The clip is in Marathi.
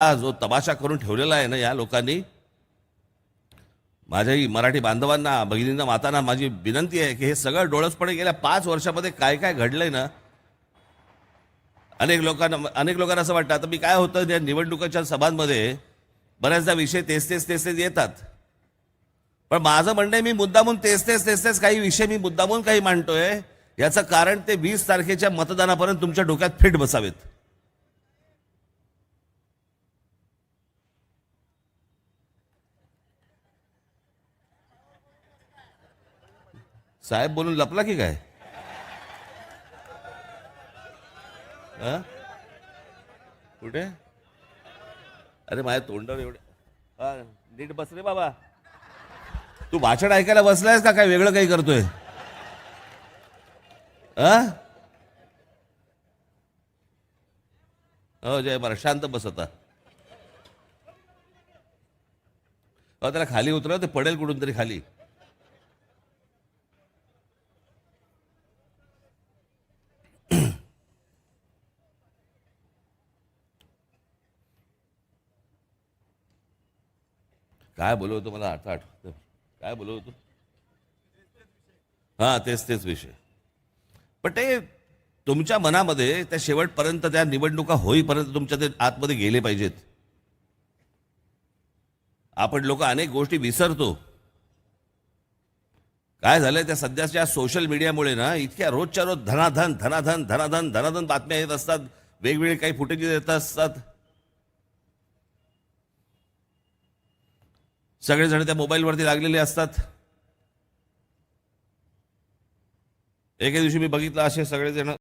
हा जो तमाशा करून ठेवलेला आहे ना या लोकांनी माझ्याही मराठी बांधवांना भगिनींना मातांना माझी विनंती आहे की हे सगळं डोळसपणे गेल्या पाच वर्षामध्ये काय काय घडलंय ना अनेक लोकांना अनेक लोकांना असं वाटतं आता मी काय होतं या निवडणुकाच्या सभांमध्ये बऱ्याचदा विषय तेच तेच तेच तेच येतात. पण माझं म्हणणं आहे मी मुद्दामून तेच तेच तेच तेच काही विषय मी मुद्दामून काही मांडतोय याचं कारण ते वीस तारखेच्या मतदानापर्यंत तुमच्या डोक्यात फिट बसावेत. साहेब बोलून लपला की काय? कुठे? अरे माझ्या तोंडावर एवढे हा नीट बस रे बाबा. तू भाषण ऐकायला बसलायस का? काय वेगळं काही करतोय? हो? जय बरं शांत बस आता. हो, त्याला खाली उतरव ते पडेल कुठून तरी खाली. काय बोलत होतो मला आता आठ काय बोलत होतो हां तेच तेच विषय. पण ते तुमच्या मनामध्ये त्या शेवटपर्यंत त्या निवडणुका होईपर्यंत तुमच्या ते आतमध्ये गेले पाहिजेत. आपण लोक अनेक गोष्टी विसरतो. काय झालंय त्या सध्याच्या सोशल मीडियामुळे ना इतक्या रोजच्या रोज धनाधन धनाधन धनाधन धनाधन बातम्या येत असतात. वेगवेगळे काही फुटेजेस येत असतात. सगळेजण त्या मोबाईलवरती लागलेले असतात. एके दिवशी मी बघितलं असे सगळेजण